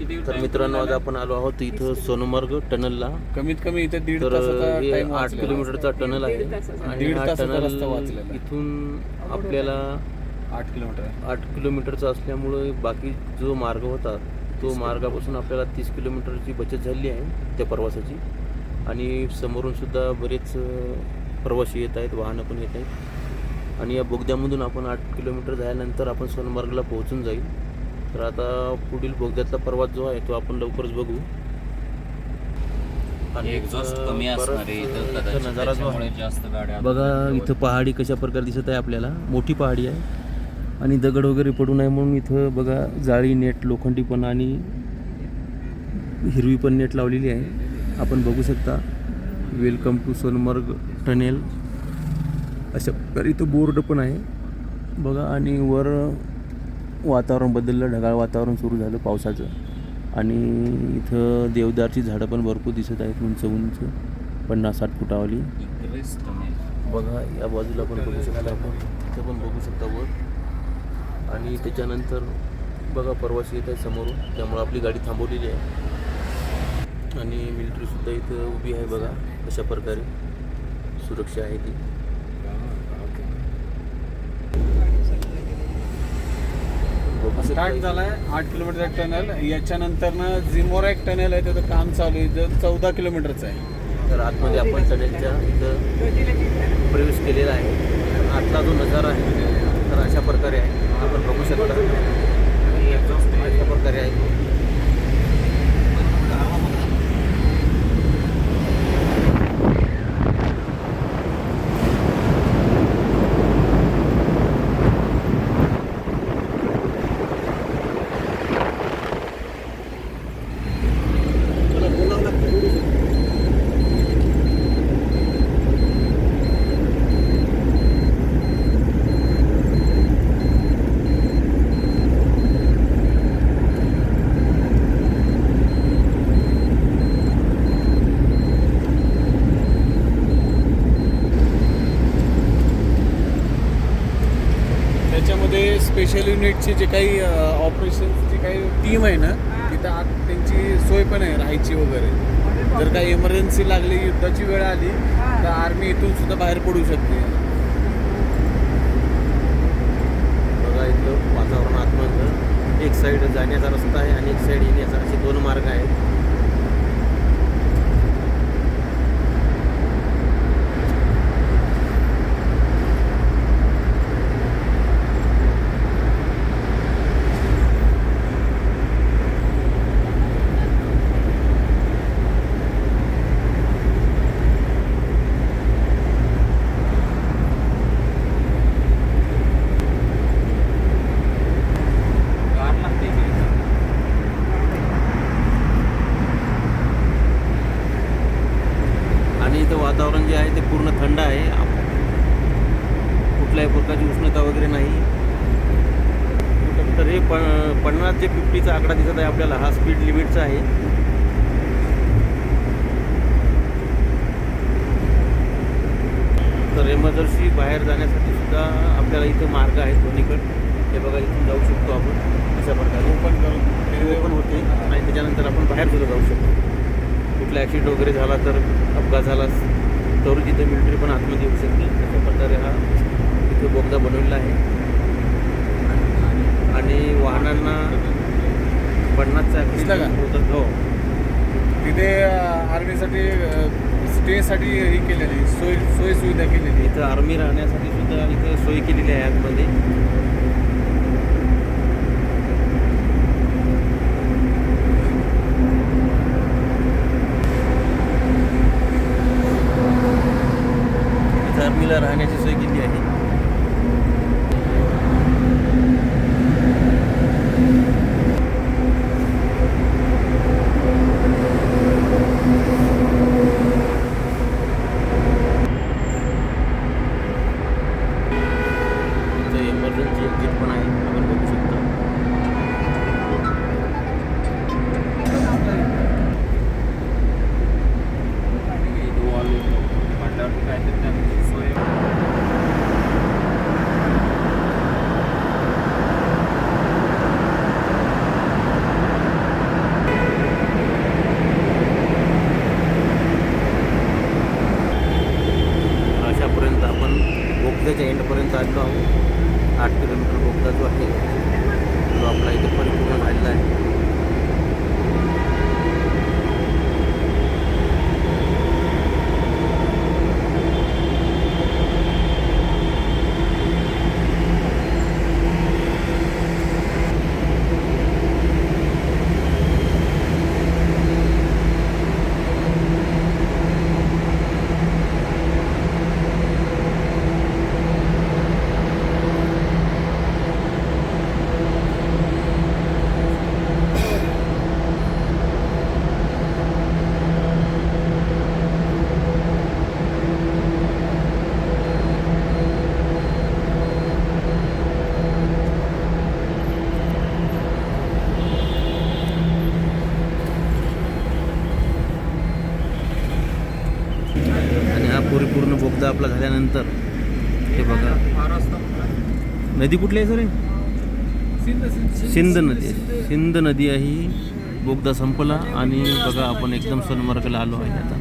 तर मित्रांनो आज आपण आलो आहोत इथं सोनमर्ग टनलला. कमीत कमी इथे दीड तर तासाचा हे आठ किलोमीटरचा टनल आहे. आणि दीड हा तासाचा रस्ता टनल. इथून आपल्याला आठ किलोमीटर आहे. आठ किलोमीटरचा असल्यामुळे बाकी जो मार्ग होता तो मार्गापासून आपल्याला तीस किलोमीटरची बचत झाली आहे त्या प्रवासाची. आणि समोरून सुद्धा बरेच प्रवासी येत आहेत वाहनं पण येत आहेत. आणि या बोगद्यामधून आपण आठ किलोमीटर झाल्यानंतर आपण सोनमार्गला पोहोचून जाईल. तर आता पुढील बोगद्यातला प्रवास जो आहे तो आपण लवकरच बघू. आणि नजारा जो आहे बघा. इथं पहाडी कशा प्रकारे दिसत आहे आपल्याला. मोठी पहाडी आहे. आणि दगड वगैरे पडू नये म्हणून इथं बघा जाळी नेट लोखंडी पण आणि हिरवी पण नेट लावलेली आहे. आपण बघू शकता. Welcome to Sonamarg tunnel. अशा प्रकारे इथं बोर्ड पण आहे. बघा आणि वर वातावरण बदललं ढगाळ वातावरण सुरू झालं पावसाचं. आणि इथं देवदारची झाडं पण भरपूर दिसत आहेत उंच उंच पन्नास साठ फुटावाली. बघा या बाजूला पण बघू शकता आपण. इथं पण बघू शकता वर. आणि त्याच्यानंतर बघा प्रवासी येत आहे समोरून. त्यामुळे आपली गाडी थांबवलेली आहे. आणि मिलिटरीसुद्धा इथं उभी आहे बघा अशा प्रकारे. सुरक्षा आहे ती बघू शकता स्टार्ट झालाय आठ किलोमीटर टनल. याच्यानंतर ना झिमोरा एक टनल आहे त्याचं काम चालू आहे. जर चौदा किलोमीटरचं आहे. तर आतमध्ये आपण टनेलच्या इथं प्रवेश केलेला आहे. आतला जो नजारा आहे तर अशा प्रकारे आहे. आपण बघू शकता. आणि अशा प्रकारे आहे. स्पेशल युनिटची जे काही ऑपरेशनची काही टीम आहे ना तिथं आत त्यांची सोय पण आहे राहायची वगैरे. जर काही इमर्जन्सी लागली युद्धाची वेळ आली तर आर्मी इथून सुद्धा बाहेर पडू शकते. बघा इथलं वातावरण आतमधलं. एक साईड जाण्याचा रस्ता आहे आणि एक साईड येण्याचा असे दोन मार्ग आहेत गार लागते इकडे. आणि इथं वातावरण जे आहे ते पूर्ण थंड आहे. कुठल्याही प्रकारची उष्णता वगैरे नाही. तर हे प पन्नास ते फिफ्टीचा आकडा दिसत आहे आपल्याला. हा स्पीड लिमिटचा आहे. तर एमर्जन्सी बाहेर जाण्यासाठी सुद्धा आपल्याला इथं मार्ग आहेत दोन्हीकडे. हे बघा इथून जाऊ शकतो आपण अशा प्रकारे. ओपन करून पण होते आणि त्याच्यानंतर आपण बाहेर सुद्धा जाऊ शकतो. कुठला ॲक्सिडेंट वगैरे झाला तर अपघात झाला तर तिथे मिलिटरी पण आतमध्ये येऊ शकते. अशा प्रकारे हा इथे बोगदा बनवलेला आहे. आणि वाहनांना पन्नासचा होतं. हो. तिथे आर्मीसाठी स्टेसाठी ही केलेली सोय सोय सुविधा केलेली. इथं आर्मी राहण्यासाठी सुद्धा इथं सोय केलेली आहे आतमध्ये. राहण्याची बोगद्याच्या एंडपर्यंत आलो आहोत. आठ किलोमीटर बोगदा जो आहे तो आपला इथे परिपूर्ण झालेला आहे. आपला झाल्यानंतर. हे बघा. नदी कुठली आहे सर हे? सिंध नदी सिंध नदी आहे ही. बोगदा संपला आणि बघा आपण एकदम सोनमार्गला आलो आहे आता.